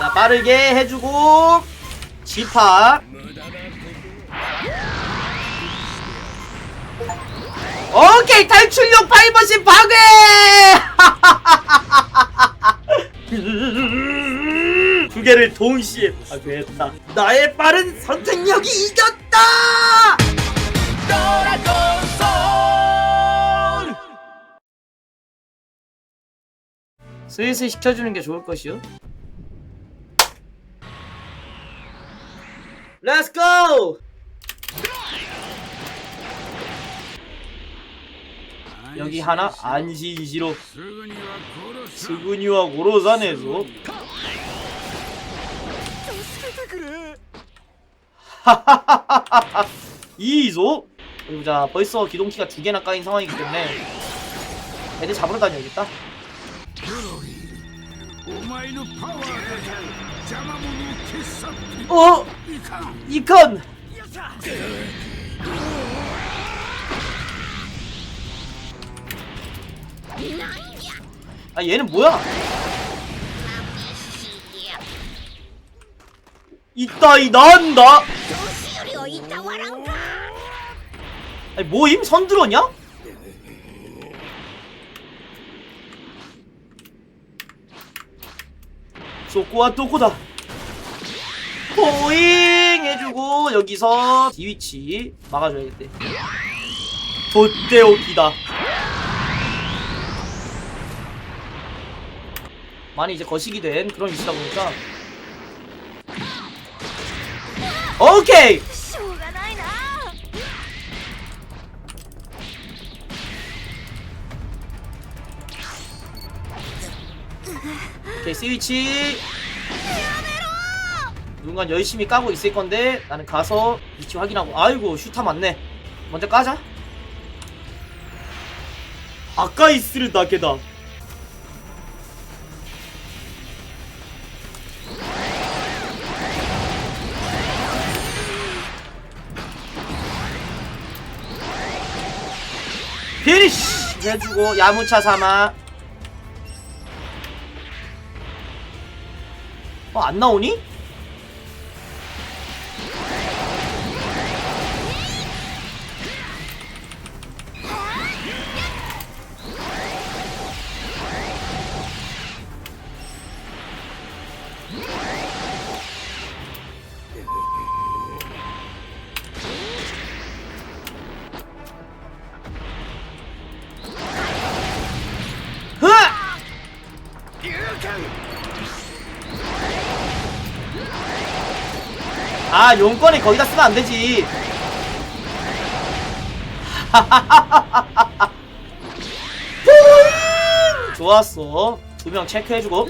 자 빠르게 해주고 지파. 오케이 탈출용 파이버십 파괴! 두 개를 동시에 파괴했다. 나의 빠른 선택력이 이겼다! 슬슬 시켜주는 게 좋을 것이요 렛츠 고! 여기 하나 안시이시로 스그니와 고로산에서 이이소? 그리고 자 벌써 기동키가 두 개나 까인 상황이기 때문에 애들 잡으러 다녀야겠다. 어? 이칸! 아 얘는 뭐야? 이따이 난다! 아니 뭐임? 선들었냐? 소코와 또코다. 포잉 해주고 여기서 디위치 막아줘야겠대. 돛대오기다. 많이 이제 거식이 된 그런 위치다 보니까. 오케이 스위치. 누군가 열심히 까고 있을 건데 나는 가서 위치 확인하고. 아이고 슈타 맞네. 먼저 까자. 아까 이스를 나게다. 피니쉬! 해주고 야무차 삼아 어, 안 나오니? 아 용건이 거기다 쓰면 안 되지! 좋았어. 두 명 체크해주고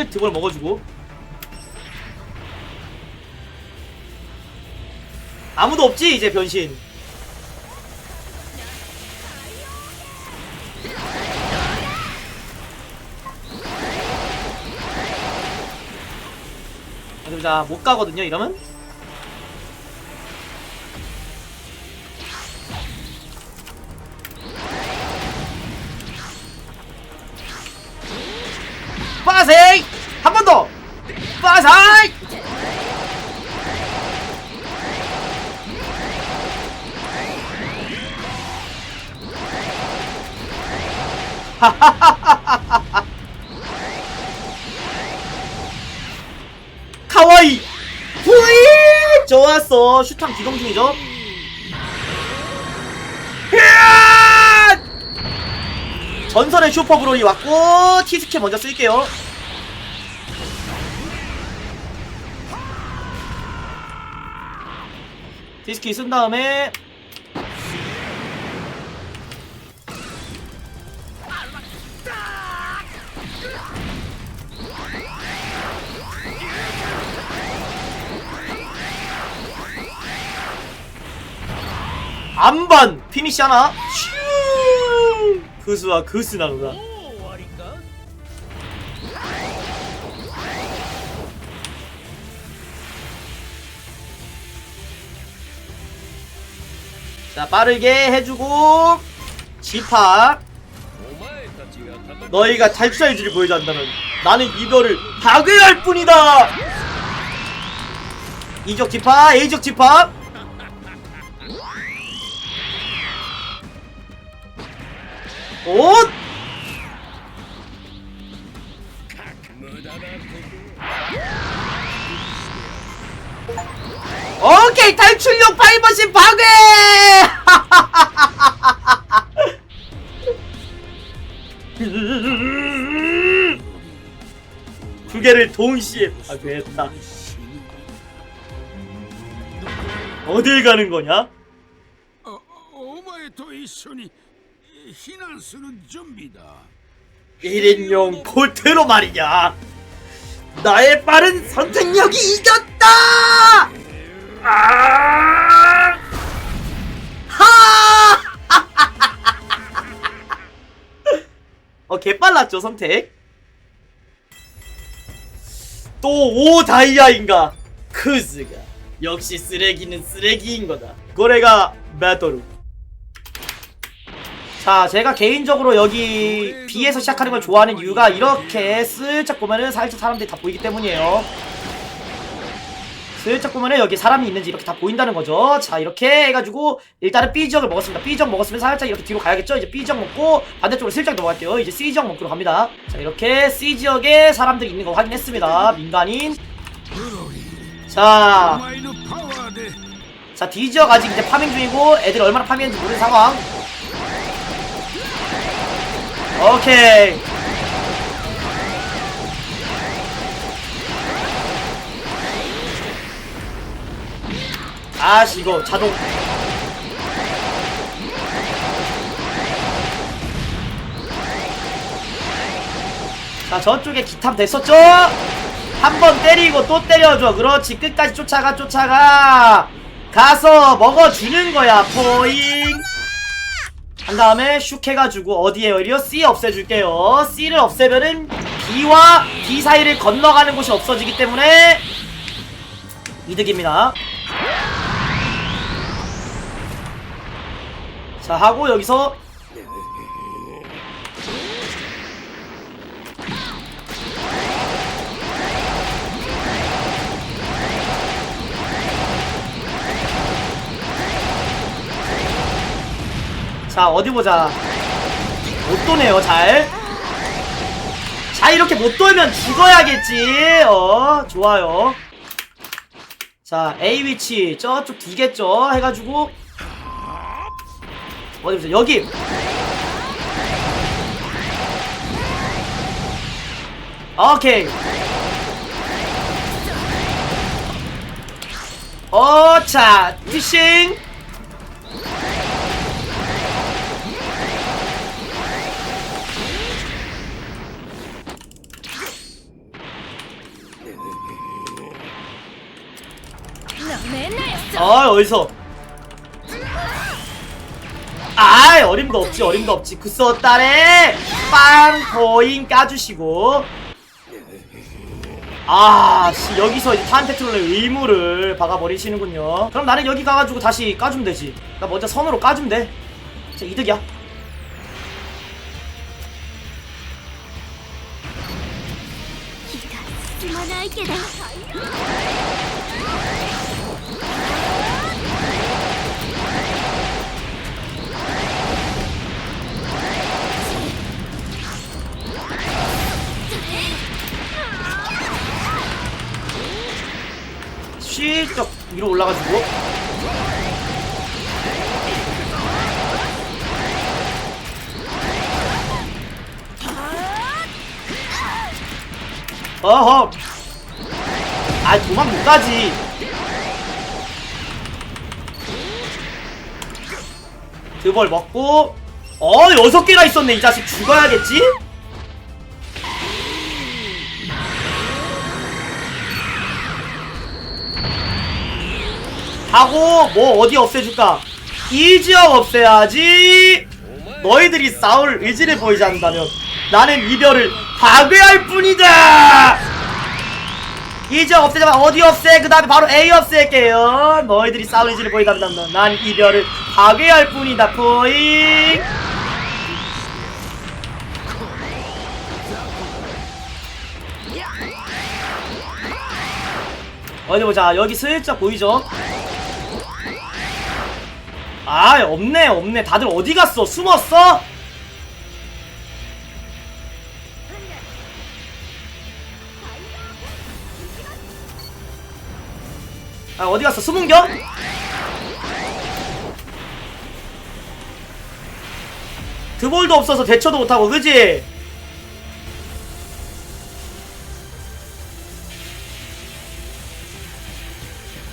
이거를 득을 먹어주고. 아무도 없지 이제 변신. 그럼 자못 가거든요 이러면 카와이! 후이! 좋았어. 슈탕 기동 중이죠! 전설의 슈퍼브롤이 왔고 티스케 먼저 쓸게요. 티스케 쓴 다음에 안반 피니시 하나. 슈! 그수와 그수 나누다 자 빠르게 해주고 지파. 너희가 탈출할 줄을 보이지 않다면 나는 이별을 파괴할 뿐이다! 이적 지파 A적 지파. 옷! 오케이 탈출용 파이버신 파괴! 두 개를 동시에 파괴했다. 어딜 가는 거냐? 어, 어, 희난 쓰는 좀비다. 1인용 볼트로 말이냐. 나의 빠른 선택력이 이겼다! 아! 하! 어, 개빨랐죠, 선택? 또 오, 다이아인가? 크즈가. 역시 쓰레기는 쓰레기인 거다. 고래가 메토루. 자 제가 개인적으로 여기 B에서 시작하는 걸 좋아하는 이유가 이렇게 슬쩍 보면은 살짝 사람들이 다 보이기 때문이에요. 슬쩍 보면은 여기 사람이 있는지 이렇게 다 보인다는 거죠. 자 이렇게 해가지고 일단은 B지역을 먹었습니다. B지역 먹었으면 살짝 이렇게 뒤로 가야겠죠? 이제 B지역 먹고 반대쪽으로 슬쩍 넘어갈게요. 이제 C지역 먹기로 갑니다. 자 이렇게 C지역에 사람들이 있는 거 확인했습니다. 민간인. 자 자 D지역 아직 이제 파밍 중이고 애들이 얼마나 파밍했는지 모르는 상황. 오케이. 아씨 이거 자동. 자 저쪽에 기탐 됐었죠? 한 번 때리고 또 때려줘 그렇지 끝까지 쫓아가 쫓아가 가서 먹어주는 거야 포잉 한 다음에 슉 해가지고 어디에 어디요? C 없애줄게요 C를 없애면은 B와 D 사이를 건너가는 곳이 없어지기 때문에 이득입니다 자 하고 여기서 자 어디 보자 못 도네요 잘. 자 이렇게 못 돌면 죽어야겠지. 어 좋아요. 자 A 위치 저쪽 뒤겠죠. 해가지고 어디 보자 여기. 오케이. 어자 피싱. 아 어디서? 아 어림도 없지 어림도 없지. 그써 딸에! 빵 거인 까주시고. 아 씨 여기서 이제 탄테트롤의 의무를 박아버리시는군요. 그럼 나는 여기 가가지고 다시 까주면 되지. 나 먼저 선으로 까주면 돼. 진짜 이득이야 실적 위로 올라가지고. 어허. 아 도망 못 가지. 드벌 먹고. 어 여섯 개가 있었네. 이 자식 죽어야겠지? 하고 뭐 어디 없애줄까? 이 지역 없애야지. 너희들이 싸울 의지를 보이지 않는다면 나는 이별을 파괴할 뿐이다. 이 지역 없애자면 어디 없애? 그 다음에 바로 A 없앨게요. 너희들이 싸울 의지를 보인다면 난 이별을 파괴할 뿐이다 포잉 어디 보자. 여기 슬쩍 보이죠? 아 없네 없네 다들 어디 갔어 숨었어? 아 어디 갔어 숨은겨? 드볼도 없어서 대처도 못하고 그지?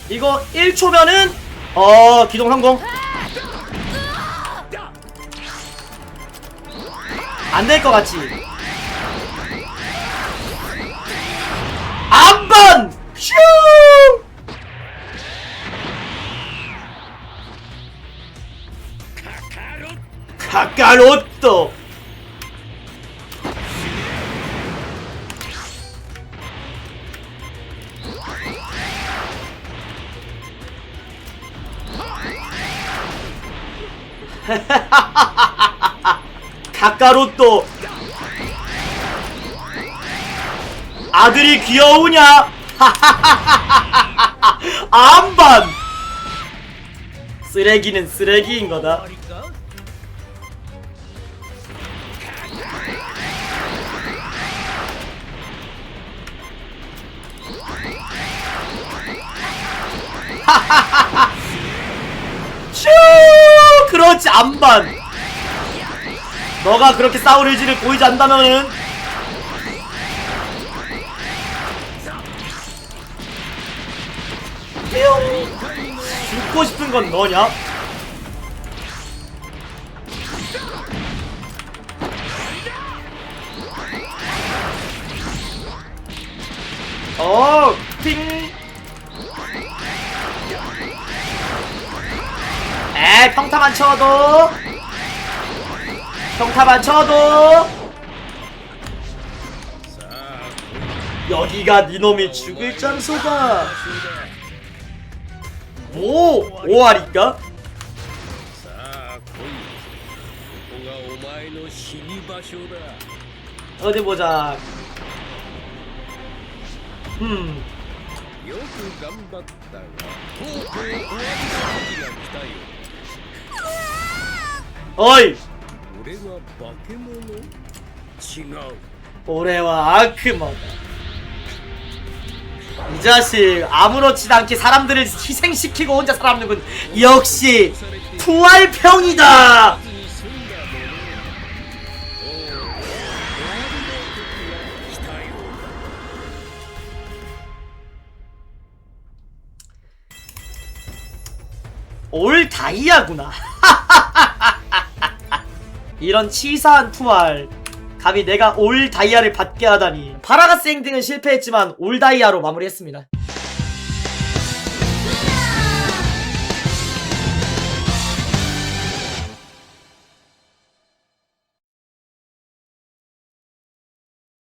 이거 1초면은 어 기동 성공 안 될 것 같지 안번! 슈! 카카로또 가까로또 아들이 귀여우냐? 안반 쓰레기는 쓰레기인 거다. 슈! 그렇지, 안반 너가 그렇게 싸울 의지를 보이지 않다면은 뿅 죽고 싶은 건 너냐? 어, 핑. 에, 평타만 쳐도. 평타만 쳐도 여기가 니놈이 죽을 장소다 오! 오아리까? 어디 보자 음 어이 올해와 아크마가 이 자식 아무렇지도 않게 사람들을 희생시키고 혼자 살아남는군. 역시 부활평이다. 올 다이아구나. 이런 치사한 투알 감히 내가 올 다이아를 받게 하다니. 파라가스 행등은 실패했지만 올 다이아로 마무리했습니다.